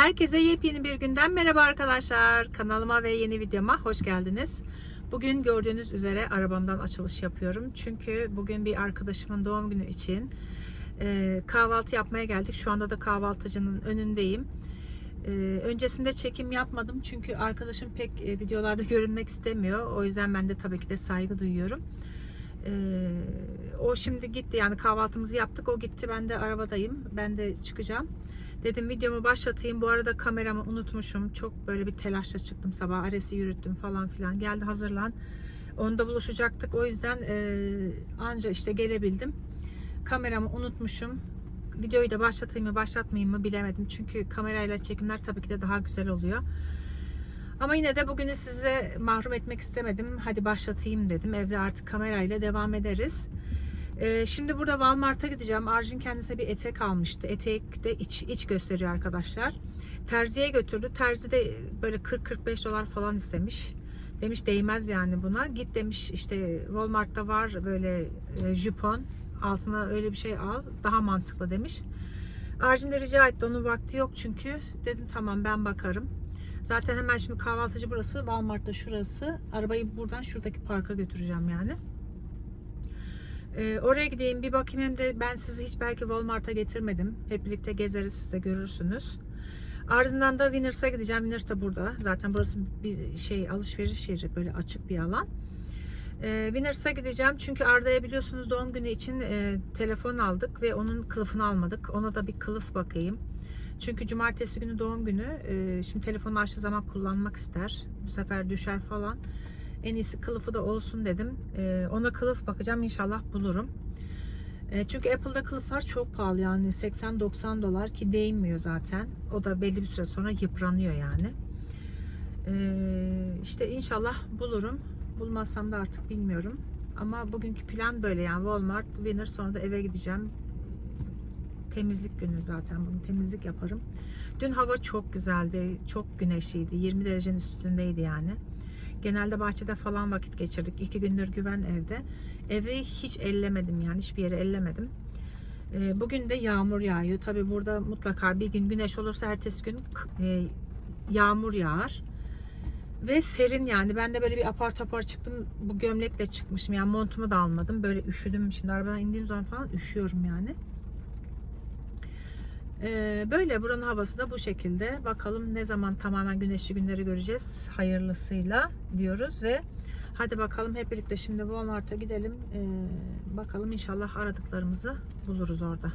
Herkese yepyeni bir günden merhaba arkadaşlar. Kanalıma ve yeni videoma hoş geldiniz. Bugün gördüğünüz üzere arabamdan açılış yapıyorum. Çünkü bugün bir arkadaşımın doğum günü için e, kahvaltı yapmaya geldik. Şu anda da kahvaltıcının önündeyim. E, öncesinde çekim yapmadım çünkü arkadaşım pek e, videolarda görünmek istemiyor. O yüzden ben de tabii ki de saygı duyuyorum. O şimdi gitti yani kahvaltımızı yaptık. O gitti ben de arabadayım. Ben de çıkacağım. Dedim videomu başlatayım. Bu arada kameramı unutmuşum. Çok böyle bir telaşla çıktım sabah. Ares'i yürüttüm falan filan. Geldi hazırlan. Onda buluşacaktık. O yüzden e, anca işte gelebildim. Kameramı unutmuşum. Videoyu da başlatayım mı başlatmayayım mı bilemedim. Çünkü kamerayla çekimler tabii ki de daha güzel oluyor. Ama yine de bugünü size mahrum etmek istemedim. Hadi başlatayım dedim. Evde artık kamerayla devam ederiz. Ee, şimdi burada Walmart'a gideceğim. Arjin kendisine bir etek almıştı. Etek de iç, iç gösteriyor arkadaşlar. Terziye götürdü. Terzi de böyle 40-45 dolar falan istemiş. Demiş değmez yani buna. Git demiş işte Walmart'ta var böyle e, jupon. Altına öyle bir şey al. Daha mantıklı demiş. Arjin de rica etti. Onun vakti yok çünkü. Dedim tamam ben bakarım. Zaten hemen şimdi kahvaltıcı burası. Walmart'ta şurası. Arabayı buradan şuradaki parka götüreceğim yani. Ee, oraya gideyim bir bakayım hem de ben sizi hiç belki Walmart'a getirmedim. Hep birlikte gezeriz siz de görürsünüz. Ardından da Winners'a gideceğim. Winners da burada. Zaten burası bir şey alışveriş yeri böyle açık bir alan. Ee, Winners'a gideceğim çünkü Arda'ya biliyorsunuz doğum günü için e, telefon aldık ve onun kılıfını almadık. Ona da bir kılıf bakayım. Çünkü cumartesi günü doğum günü. E, şimdi telefonu açtığı zaman kullanmak ister. Bu sefer düşer falan. En iyisi kılıfı da olsun dedim. Ee, ona kılıf bakacağım inşallah bulurum. Ee, çünkü Apple'da kılıflar çok pahalı yani 80-90 dolar ki değmiyor zaten. O da belli bir süre sonra yıpranıyor yani. Ee, işte inşallah bulurum. Bulmazsam da artık bilmiyorum. Ama bugünkü plan böyle yani Walmart, Winner sonra da eve gideceğim. Temizlik günü zaten bugün temizlik yaparım. Dün hava çok güzeldi, çok güneşliydi. 20 derecenin üstündeydi yani. Genelde bahçede falan vakit geçirdik. İki gündür güven evde. Evi hiç ellemedim yani hiçbir yere ellemedim. Ee, bugün de yağmur yağıyor. Tabi burada mutlaka bir gün güneş olursa ertesi gün e, yağmur yağar. Ve serin yani. Ben de böyle bir apar topar çıktım. Bu gömlekle çıkmışım. Yani montumu da almadım. Böyle üşüdüm. Şimdi arabadan indiğim zaman falan üşüyorum yani. Ee, böyle buranın havası da bu şekilde. Bakalım ne zaman tamamen güneşli günleri göreceğiz. Hayırlısıyla diyoruz ve hadi bakalım hep birlikte şimdi Walmart'a gidelim. Ee, bakalım inşallah aradıklarımızı buluruz orada.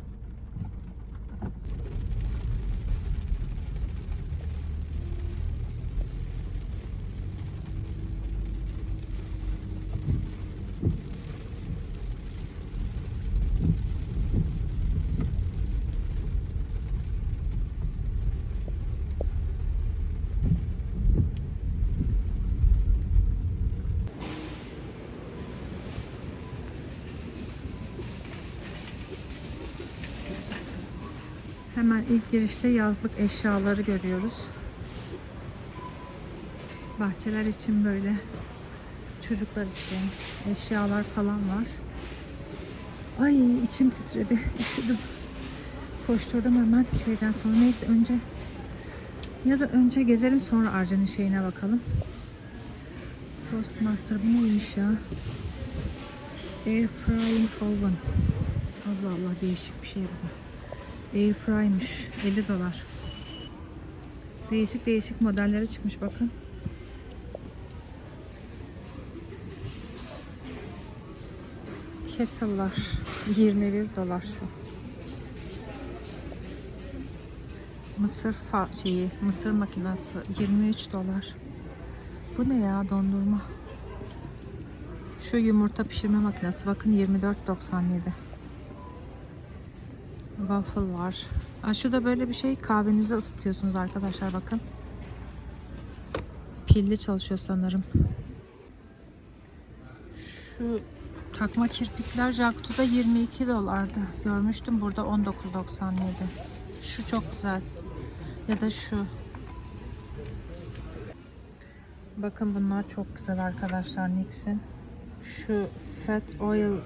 Hemen ilk girişte yazlık eşyaları görüyoruz. Bahçeler için böyle çocuklar için eşyalar falan var. Ay içim titredi. Üşüdüm. Koşturdum hemen şeyden sonra. Neyse önce ya da önce gezelim sonra Arcan'ın şeyine bakalım. Toastmaster bu neymiş ya? Air frying oven. Allah Allah değişik bir şey bu. Airfry'mış. 50 dolar. Değişik değişik modelleri çıkmış bakın. Kettle'lar 21 dolar şu. Mısır şeyi, mısır makinesi 23 dolar. Bu ne ya dondurma? Şu yumurta pişirme makinesi bakın 24.97. Waffle var. Aa, şurada böyle bir şey kahvenizi ısıtıyorsunuz arkadaşlar bakın. Pilli çalışıyor sanırım. Şu takma kirpikler Jaktu'da 22 dolardı. Görmüştüm burada 19.97. Şu çok güzel. Ya da şu. Bakın bunlar çok güzel arkadaşlar Nix'in. Şu Fat Oil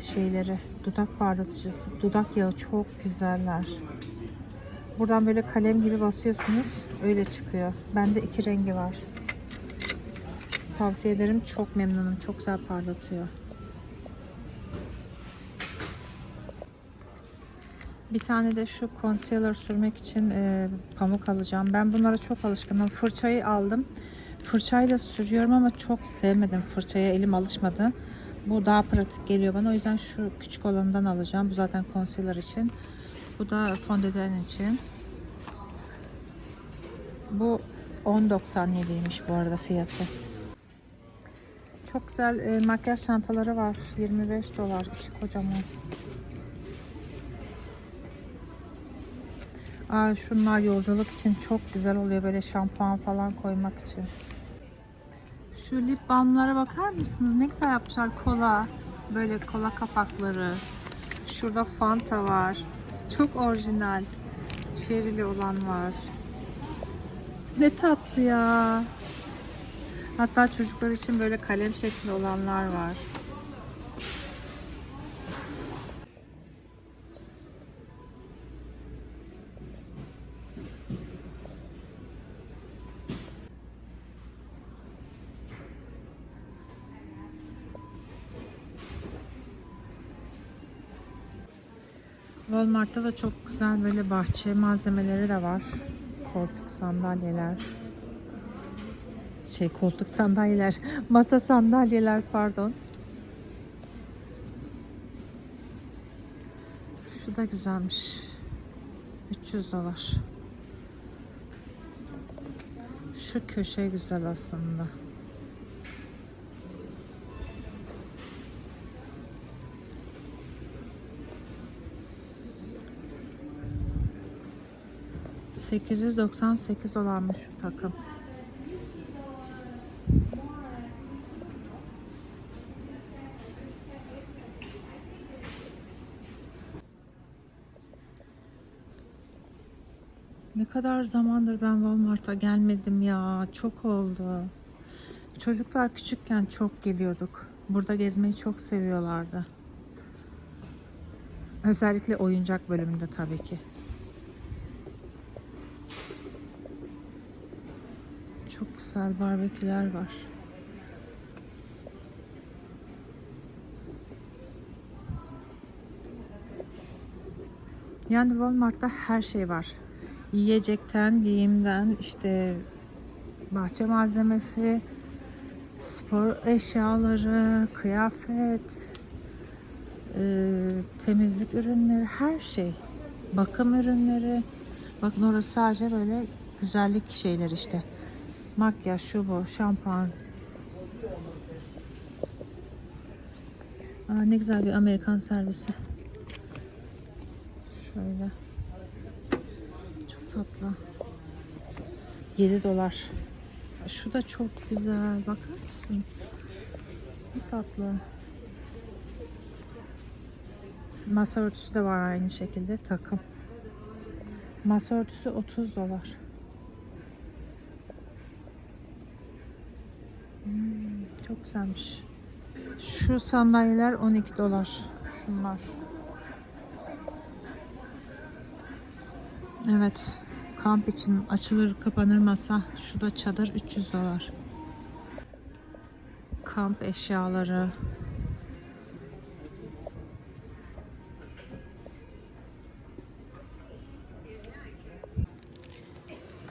şeyleri dudak parlatıcısı dudak yağı çok güzeller Buradan böyle kalem gibi basıyorsunuz. Öyle çıkıyor. Bende iki rengi var. Tavsiye ederim. Çok memnunum. Çok güzel parlatıyor. Bir tane de şu concealer sürmek için e, pamuk alacağım. Ben bunlara çok alışkınım. Fırçayı aldım. Fırçayla sürüyorum ama çok sevmedim. Fırçaya elim alışmadı. Bu daha pratik geliyor bana. O yüzden şu küçük olanından alacağım. Bu zaten concealer için. Bu da fondöten için. Bu 10.97'ymiş bu arada fiyatı. Çok güzel e, makyaj çantaları var. 25 dolar. İçi kocaman. Aa, şunlar yolculuk için çok güzel oluyor. Böyle şampuan falan koymak için. Şu lip balmlara bakar mısınız? Ne güzel yapmışlar. Kola. Böyle kola kapakları. Şurada Fanta var. Çok orijinal. Cherry'li olan var. Ne tatlı ya. Hatta çocuklar için böyle kalem şekli olanlar var. Walmart'ta da çok güzel böyle bahçe malzemeleri de var. Koltuk sandalyeler. Şey koltuk sandalyeler, masa sandalyeler pardon. Şu da güzelmiş. 300 dolar. Şu köşe güzel aslında. ...898 dolarmış şu takım. Ne kadar zamandır ben Walmart'a gelmedim ya. Çok oldu. Çocuklar küçükken çok geliyorduk. Burada gezmeyi çok seviyorlardı. Özellikle oyuncak bölümünde tabii ki. Çok güzel barbeküler var. Yani Walmart'ta her şey var. Yiyecekten, giyimden, işte bahçe malzemesi, spor eşyaları, kıyafet, e, temizlik ürünleri, her şey. Bakım ürünleri. Bakın orası sadece böyle güzellik şeyler işte. Makyaj, şu bu, şampuan. Aa, ne güzel bir Amerikan servisi. Şöyle. Çok tatlı. 7 dolar. Şu da çok güzel. Bakar mısın? Ne tatlı. Masa örtüsü de var aynı şekilde. Takım. Masa örtüsü 30 dolar. Çok güzelmiş. Şu sandalyeler 12 dolar. Şunlar. Evet. Kamp için açılır kapanır masa. Şu da çadır 300 dolar. Kamp eşyaları.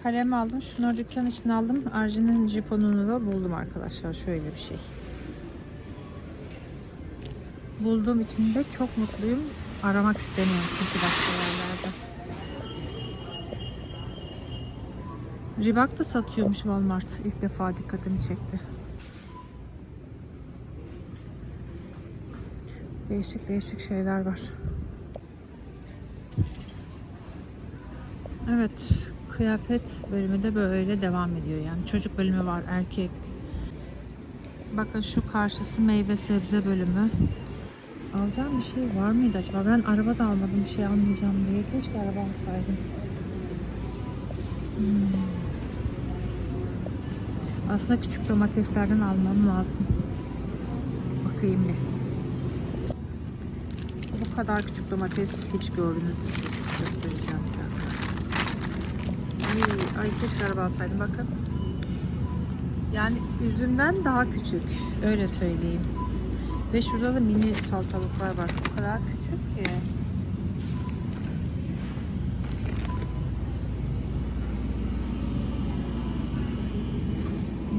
Kalem aldım. Şunları dükkan için aldım. Arjin'in jiponunu da buldum arkadaşlar. Şöyle bir şey. Bulduğum için de çok mutluyum. Aramak istemiyorum çünkü başka yerlerde. Reebok da satıyormuş Walmart. İlk defa dikkatimi çekti. Değişik değişik şeyler var. Evet, kıyafet bölümü de böyle devam ediyor. Yani çocuk bölümü var, erkek. Bakın şu karşısı meyve sebze bölümü. Alacağım bir şey var mıydı acaba? Ben araba da almadım bir şey almayacağım diye. Keşke araba alsaydım. Hmm. Aslında küçük domateslerden almam lazım. Bakayım bir. Bu kadar küçük domates hiç gördünüz mü siz? Göstereceğim. Ay keşke araba alsaydım bakın. Yani üzümden daha küçük. Öyle söyleyeyim. Ve şurada da mini salatalıklar var. O kadar küçük ki.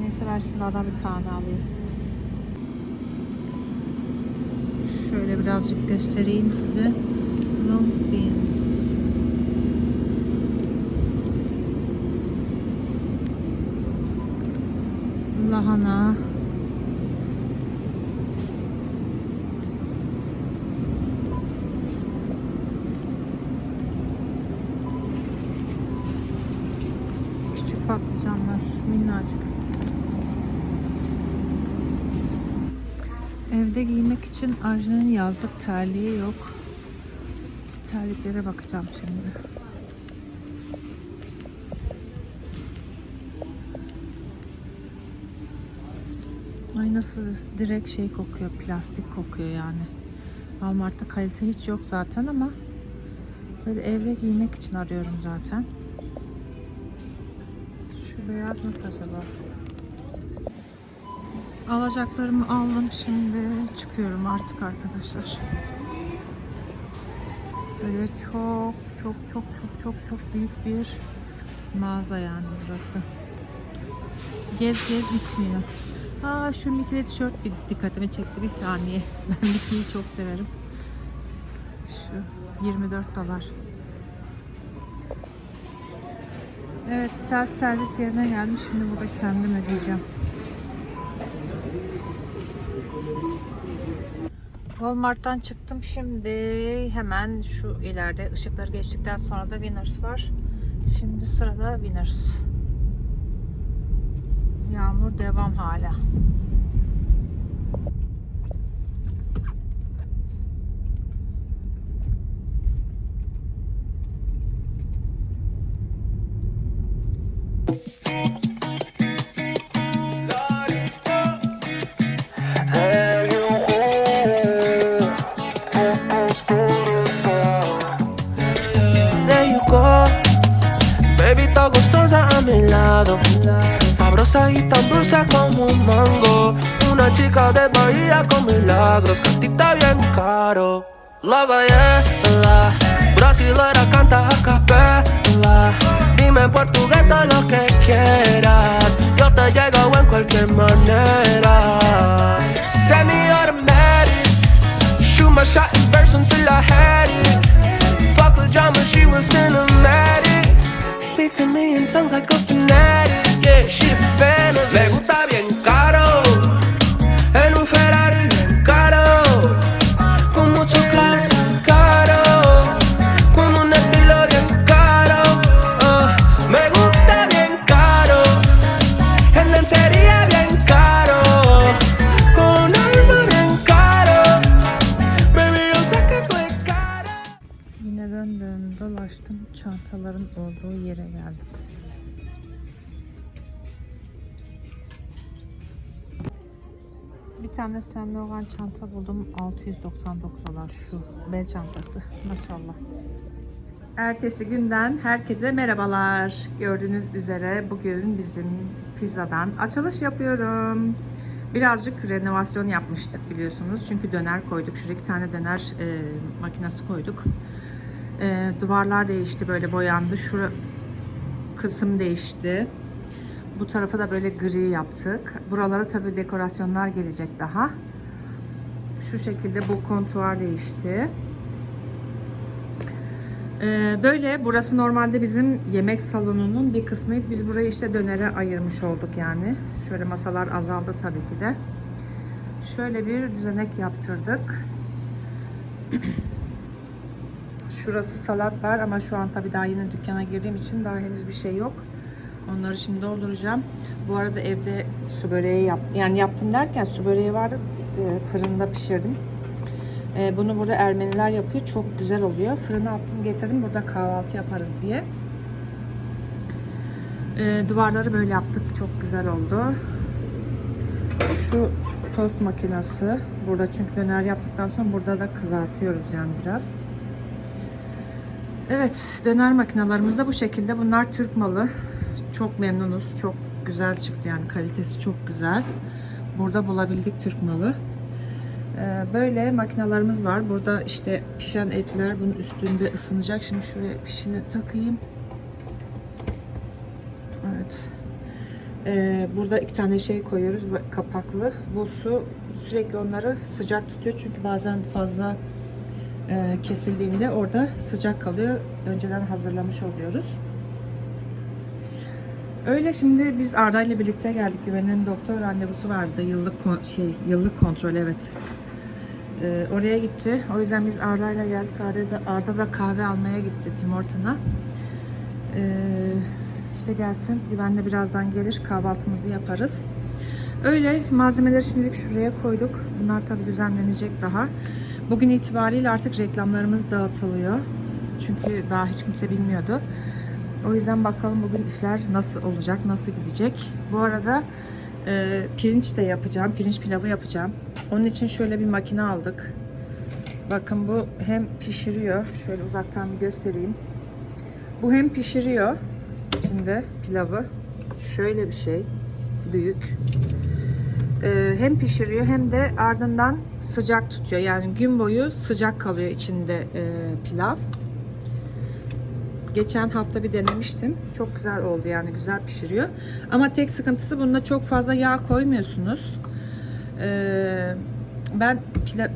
Neyse ben şunlardan bir tane alayım. Şöyle birazcık göstereyim size. Long beans. Lahana. Küçük patlıcanlar, minnacık. Evde giymek için Arjun'un yazlık terliği yok. Terliklere bakacağım şimdi. Nasıl direkt şey kokuyor, plastik kokuyor yani. Walmart'ta kalite hiç yok zaten ama böyle evde giymek için arıyorum zaten. Şu beyaz nasıl acaba? Alacaklarımı aldım şimdi çıkıyorum artık arkadaşlar. Böyle çok çok çok çok çok çok büyük bir mağaza yani burası. Gez gez bitmiyor. Aa şu Mickey'li tişört bir dikkatimi çekti bir saniye. Ben Mickey'yi çok severim. Şu 24 dolar. Evet self servis yerine geldim. Şimdi burada kendim ödeyeceğim. Walmart'tan çıktım şimdi hemen şu ileride ışıkları geçtikten sonra da Winners var. Şimdi sırada Winners. Devam hala. My shot in verse until I had it. Fuck with drama, she was cinematic. Speak to me in tongues like a fanatic. Yeah, she a fan of Me tane Saint Laurent çanta buldum. 699 dolar şu bel çantası. Maşallah. Ertesi günden herkese merhabalar. Gördüğünüz üzere bugün bizim pizzadan açılış yapıyorum. Birazcık renovasyon yapmıştık biliyorsunuz. Çünkü döner koyduk. Şuraya iki tane döner e, makinesi koyduk. E, duvarlar değişti böyle boyandı. Şu kısım değişti. Bu tarafa da böyle gri yaptık. Buralara tabii dekorasyonlar gelecek daha. Şu şekilde bu kontuar değişti. Ee, böyle burası normalde bizim yemek salonunun bir kısmıydı. Biz burayı işte dönere ayırmış olduk yani. Şöyle masalar azaldı tabii ki de. Şöyle bir düzenek yaptırdık. Şurası salat var ama şu an tabii daha yeni dükkana girdiğim için daha henüz bir şey yok. Onları şimdi dolduracağım. Bu arada evde su böreği yap yani yaptım derken su böreği vardı e, fırında pişirdim. E, bunu burada Ermeniler yapıyor. Çok güzel oluyor. Fırına attım getirdim. Burada kahvaltı yaparız diye. E, duvarları böyle yaptık. Çok güzel oldu. Şu tost makinesi. Burada çünkü döner yaptıktan sonra burada da kızartıyoruz yani biraz. Evet, döner makinalarımız da bu şekilde. Bunlar Türk malı. Çok memnunuz. Çok güzel çıktı yani kalitesi çok güzel. Burada bulabildik Türk malı. Ee, Böyle makinalarımız var. Burada işte pişen etler bunun üstünde ısınacak. Şimdi şuraya fişini takayım. Evet. Ee, burada iki tane şey koyuyoruz kapaklı. Bu su sürekli onları sıcak tutuyor çünkü bazen fazla e, kesildiğinde orada sıcak kalıyor. Önceden hazırlamış oluyoruz. Öyle şimdi biz Arda ile birlikte geldik. Güven'in doktor randevusu vardı. Yıllık kon- şey yıllık kontrol evet. Ee, oraya gitti. O yüzden biz Arda ile geldik. Arda da, Arda da kahve almaya gitti Tim Horton'a. Ee, işte gelsin. Güven de birazdan gelir. Kahvaltımızı yaparız. Öyle malzemeleri şimdilik şuraya koyduk. Bunlar tabii düzenlenecek daha. Bugün itibariyle artık reklamlarımız dağıtılıyor. Çünkü daha hiç kimse bilmiyordu. O yüzden bakalım bugün işler nasıl olacak, nasıl gidecek. Bu arada e, pirinç de yapacağım. Pirinç pilavı yapacağım. Onun için şöyle bir makine aldık. Bakın bu hem pişiriyor. Şöyle uzaktan bir göstereyim. Bu hem pişiriyor içinde pilavı. Şöyle bir şey. Büyük. Ee, hem pişiriyor hem de ardından sıcak tutuyor. Yani gün boyu sıcak kalıyor içinde e, pilav. Geçen hafta bir denemiştim. Çok güzel oldu yani güzel pişiriyor. Ama tek sıkıntısı bunda çok fazla yağ koymuyorsunuz. Ee, ben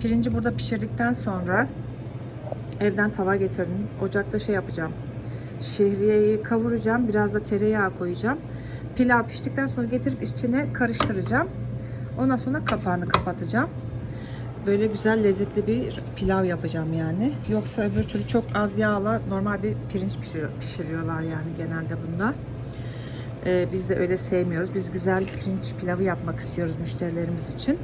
pirinci burada pişirdikten sonra evden tava getirdim. Ocakta şey yapacağım. Şehriyeyi kavuracağım. Biraz da tereyağı koyacağım. Pilav piştikten sonra getirip içine karıştıracağım. Ondan sonra kapağını kapatacağım. Böyle güzel lezzetli bir pilav yapacağım yani. Yoksa öbür türlü çok az yağla normal bir pirinç pişiriyor, pişiriyorlar yani genelde bunda. Ee, biz de öyle sevmiyoruz. Biz güzel pirinç pilavı yapmak istiyoruz müşterilerimiz için.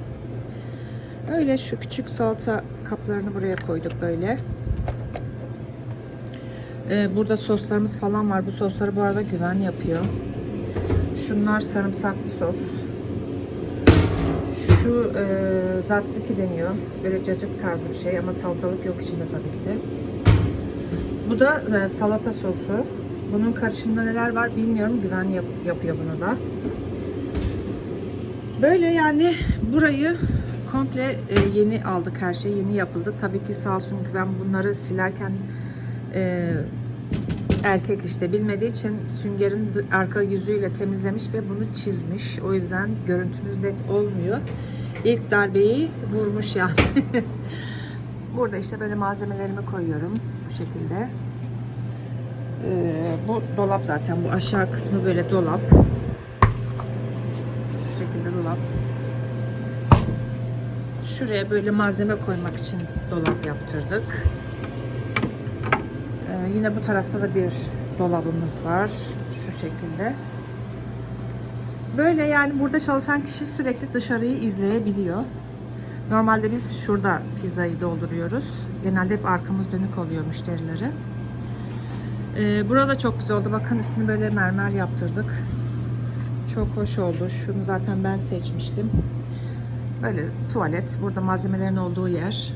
Öyle şu küçük salata kaplarını buraya koyduk böyle. Ee, burada soslarımız falan var. Bu sosları bu arada güven yapıyor. Şunlar sarımsaklı sos. Şu e, zatsiki deniyor. Böyle cacık tarzı bir şey ama salatalık yok içinde tabii ki de. Bu da e, salata sosu. Bunun karışımında neler var bilmiyorum. Güven yap- yapıyor bunu da. Böyle yani burayı komple e, yeni aldık her şey. Yeni yapıldı. Tabii ki sağ olsun Güven bunları silerken e, erkek işte bilmediği için süngerin arka yüzüyle temizlemiş ve bunu çizmiş. O yüzden görüntümüz net olmuyor. İlk darbeyi vurmuş yani. Burada işte böyle malzemelerimi koyuyorum bu şekilde. Ee, bu dolap zaten bu aşağı kısmı böyle dolap. Şu şekilde dolap. Şuraya böyle malzeme koymak için dolap yaptırdık. Ee, yine bu tarafta da bir dolabımız var. Şu şekilde. Böyle yani burada çalışan kişi sürekli dışarıyı izleyebiliyor. Normalde biz şurada pizzayı dolduruyoruz. Genelde hep arkamız dönük oluyor müşterilere. Ee, burada çok güzel oldu. Bakın üstünü böyle mermer yaptırdık. Çok hoş oldu. Şunu zaten ben seçmiştim. Böyle tuvalet. Burada malzemelerin olduğu yer.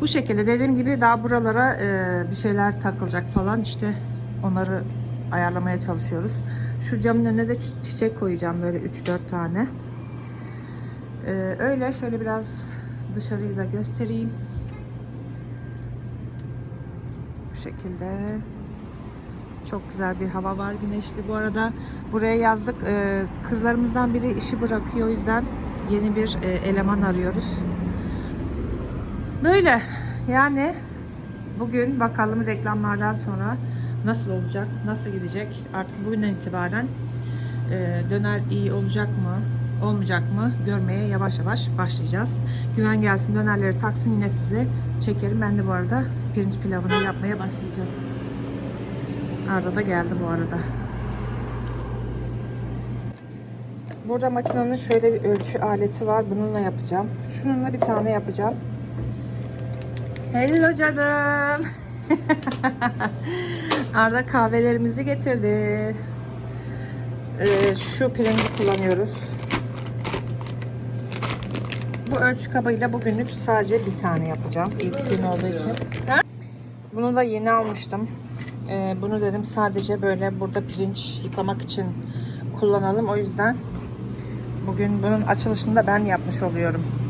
Bu şekilde dediğim gibi daha buralara e, bir şeyler takılacak falan işte onları ayarlamaya çalışıyoruz. Şu camın önüne de çi- çiçek koyacağım böyle 3-4 tane. E, öyle şöyle biraz dışarıyı da göstereyim. Bu şekilde. Çok güzel bir hava var güneşli. Bu arada buraya yazdık. E, kızlarımızdan biri işi bırakıyor o yüzden yeni bir e, eleman arıyoruz. Böyle yani bugün bakalım reklamlardan sonra nasıl olacak, nasıl gidecek. Artık bugünden itibaren e, döner iyi olacak mı, olmayacak mı görmeye yavaş yavaş başlayacağız. Güven gelsin dönerleri taksın yine size çekerim. Ben de bu arada pirinç pilavını yapmaya başlayacağım. Arda da geldi bu arada. Burada makinenin şöyle bir ölçü aleti var. Bununla yapacağım. Şununla bir tane yapacağım. Hello canım. Arda kahvelerimizi getirdi. Ee, şu pirinci kullanıyoruz. Bu ölçü kabıyla bugünlük sadece bir tane yapacağım. İlk gün olduğu için. Bunu da yeni almıştım. Ee, bunu dedim sadece böyle burada pirinç yıkamak için kullanalım. O yüzden bugün bunun açılışını da ben yapmış oluyorum.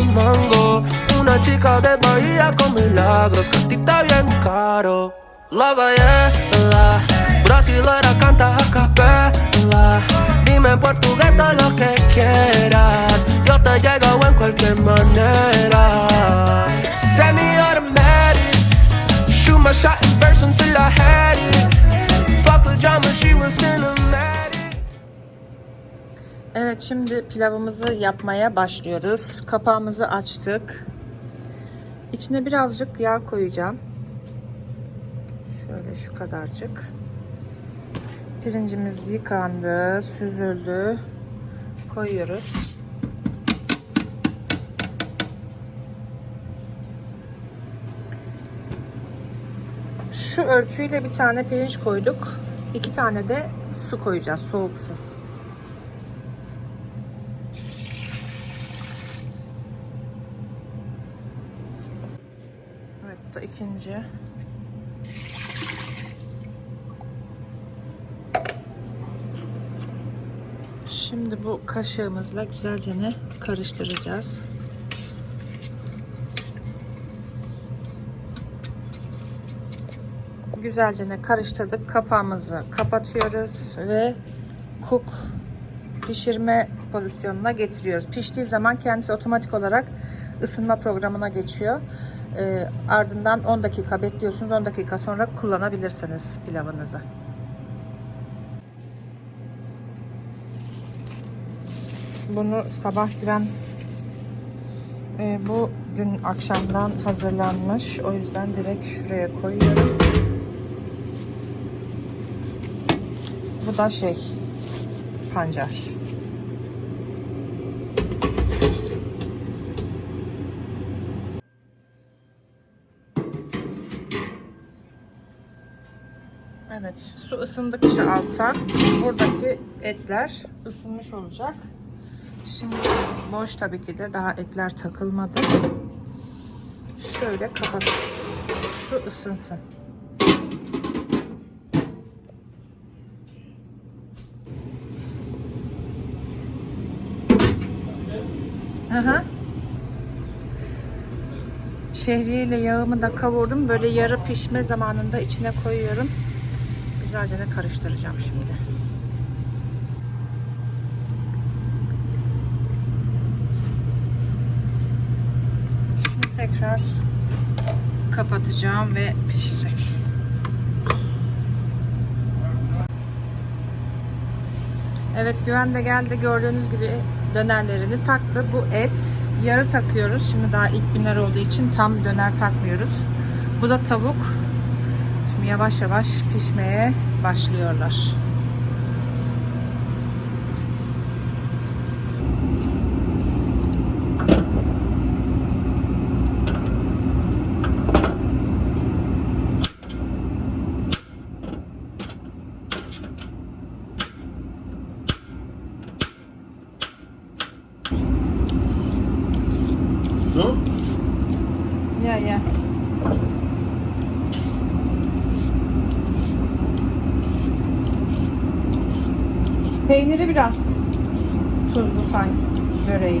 Un mango. Una chica de Bahía con milagros, cantita bien caro. La ballena, brasilera canta a capela. Dime en portugués todo lo que quieras. Yo te llego en cualquier manera. Send me automatic. Shoot my shot in verse until I had it. Fuck a drama, she was cinematic. Evet şimdi pilavımızı yapmaya başlıyoruz. Kapağımızı açtık. İçine birazcık yağ koyacağım. Şöyle şu kadarcık. Pirincimiz yıkandı, süzüldü. Koyuyoruz. Şu ölçüyle bir tane pirinç koyduk. İki tane de su koyacağız, soğuk su. Evet bu da ikinci. Şimdi bu kaşığımızla güzelce ne karıştıracağız. Güzelce ne karıştırdık. Kapağımızı kapatıyoruz ve cook pişirme pozisyonuna getiriyoruz. Piştiği zaman kendisi otomatik olarak ısınma programına geçiyor. Ee, ardından 10 dakika bekliyorsunuz. 10 dakika sonra kullanabilirsiniz pilavınızı. Bunu sabah giren e, bu dün akşamdan hazırlanmış. O yüzden direkt şuraya koyuyorum. Bu da şey pancar. Su ısındıkça alta buradaki etler ısınmış olacak. Şimdi boş tabii ki de daha etler takılmadı. Şöyle kapat. Su ısınsın. Aha. Şehriye ile yağımı da kavurdum. Böyle yarı pişme zamanında içine koyuyorum. Güzelce de karıştıracağım şimdi. Şimdi tekrar kapatacağım ve pişecek. Evet Güven de geldi. Gördüğünüz gibi dönerlerini taktı. Bu et. Yarı takıyoruz. Şimdi daha ilk günler olduğu için tam döner takmıyoruz. Bu da tavuk. Yavaş yavaş pişmeye başlıyorlar. No? Ya ya. Peyniri biraz tuzlu sanki böreği.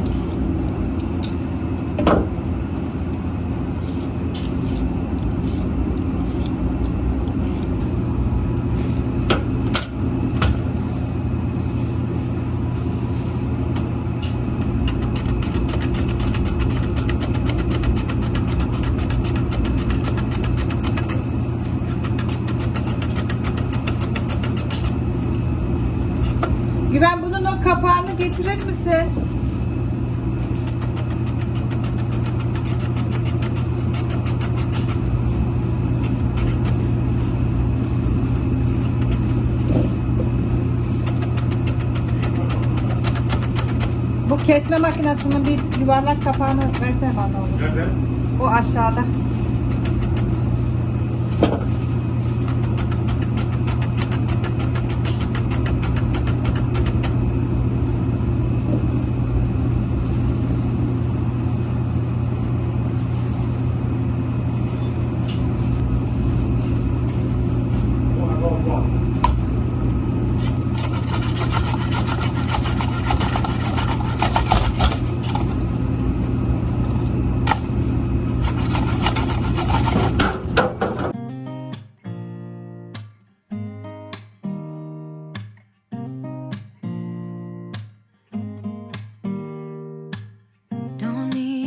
güzel. Bu kesme makinasının bir yuvarlak kapağını versene bana onu. Nerede? O aşağıda.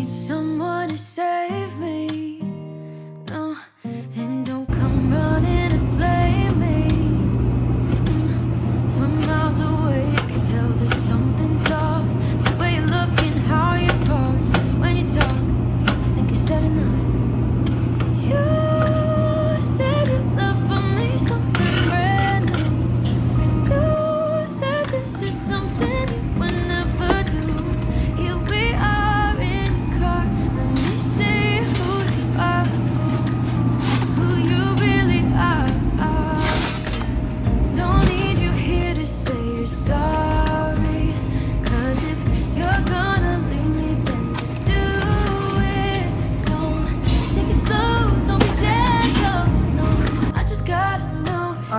need someone to say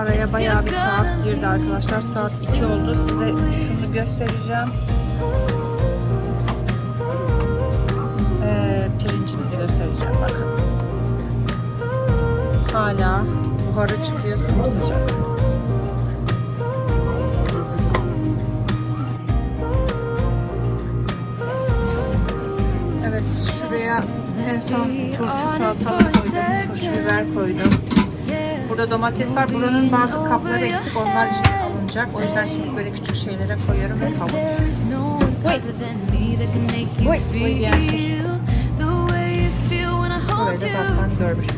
araya bayağı bir saat girdi arkadaşlar. Saat 2 oldu. Size şunu göstereceğim. Ee, pirincimizi göstereceğim. Bakın. Hala buharı çıkıyor sımsıcak. Evet şuraya en son turşu salatalık koydum. Turşu biber koydum. Burada domates var. Buranın bazı kapları eksik. Onlar işte alınacak. O yüzden şimdi böyle küçük şeylere koyuyorum ve kavurur. Burayı da zaten görmüştüm.